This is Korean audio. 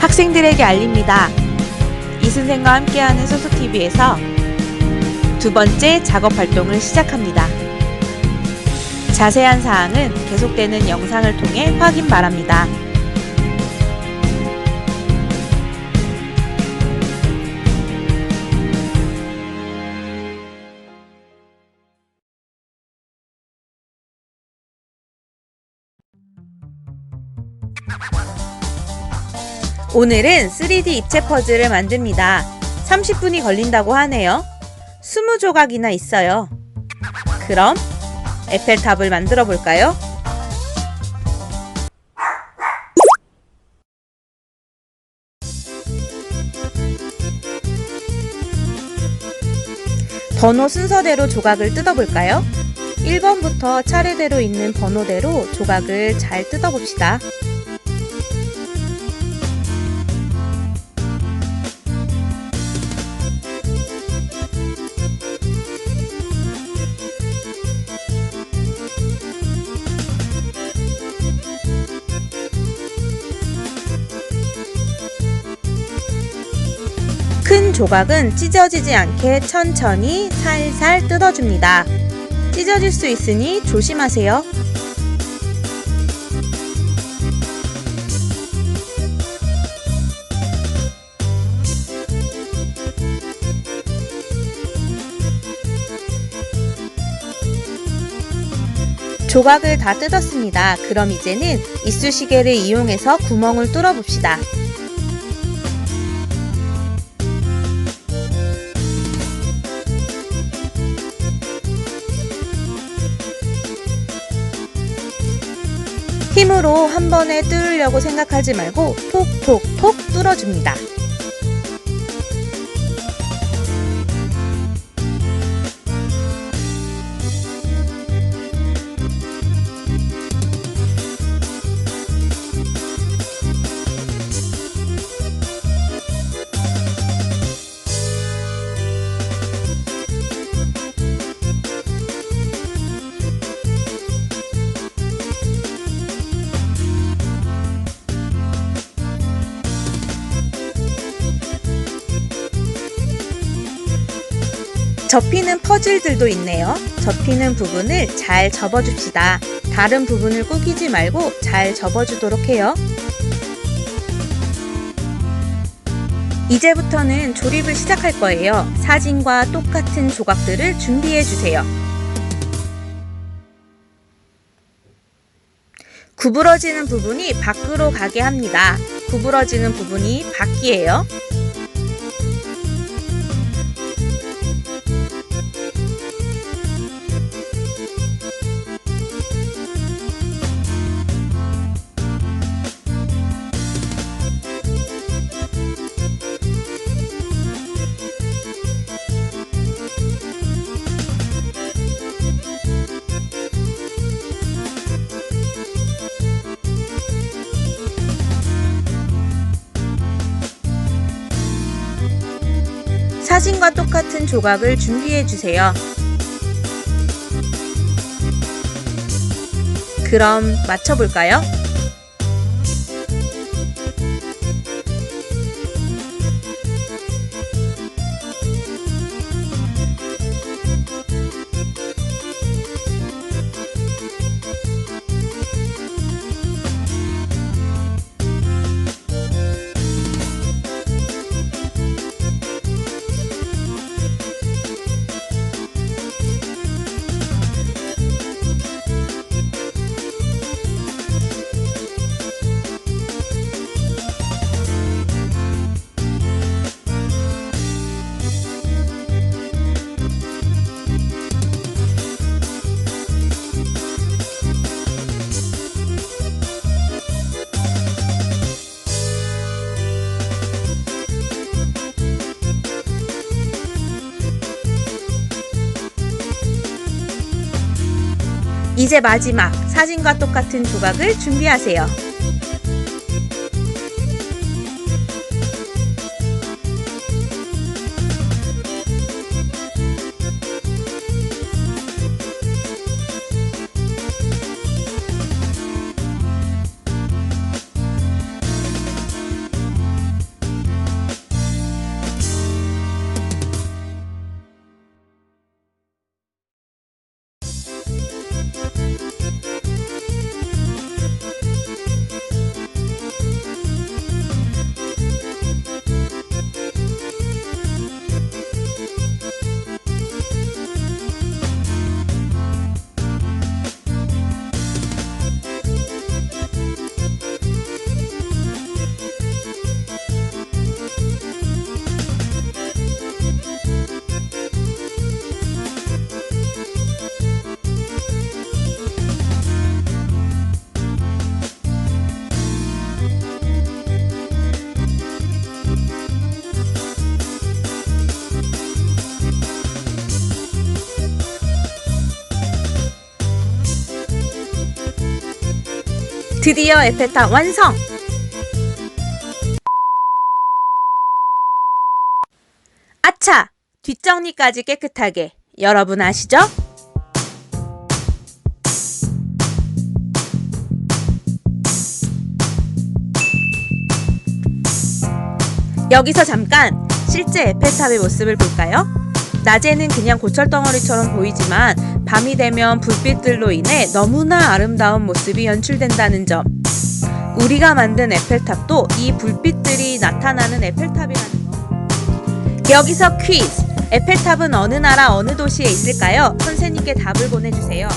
학생들에게 알립니다. 이순생과 함께하는 소속TV에서 두 번째 작업 활동을 시작합니다. 자세한 사항은 계속되는 영상을 통해 확인 바랍니다. 오늘은 3D 입체 퍼즐을 만듭니다. 30분이 걸린다고 하네요. 20조각이나 있어요. 그럼 에펠탑을 만들어 볼까요? 번호 순서대로 조각을 뜯어볼까요? 1번부터 차례대로 있는 번호대로 조각을 잘 뜯어봅시다. 조각은 찢어지지 않게 천천히 살살 뜯어줍니다. 찢어질 수 있으니 조심하세요. 조각을 다 뜯었습니다. 그럼 이제는 이쑤시개를 이용해서 구멍을 뚫어 봅시다. 힘으로 한 번에 뚫으려고 생각하지 말고 톡톡톡 뚫어줍니다. 접히는 퍼즐들도 있네요. 접히는 부분을 잘 접어줍시다. 다른 부분을 구기지 말고 잘 접어주도록 해요. 이제부터는 조립을 시작할 거예요. 사진과 똑같은 조각들을 준비해 주세요. 구부러지는 부분이 밖으로 가게 합니다. 구부러지는 부분이 바퀴예요. 사진과 똑같은 조각을 준비해 주세요. 그럼 맞춰볼까요? 이제 마지막 사진과 똑같은 조각을 준비하세요. 드디어 에펠탑 완성! 아차! 뒷정리까지 깨끗하게. 여러분 아시죠? 여기서 잠깐 실제 에펠탑의 모습을 볼까요? 낮에는 그냥 고철 덩어리처럼 보이지만 밤이 되면 불빛들로 인해 너무나 아름다운 모습이 연출된다는 점. 우리가 만든 에펠탑도 이 불빛들이 나타나는 에펠탑이라는 거. 여기서 퀴즈. 에펠탑은 어느 나라 어느 도시에 있을까요? 선생님께 답을 보내주세요.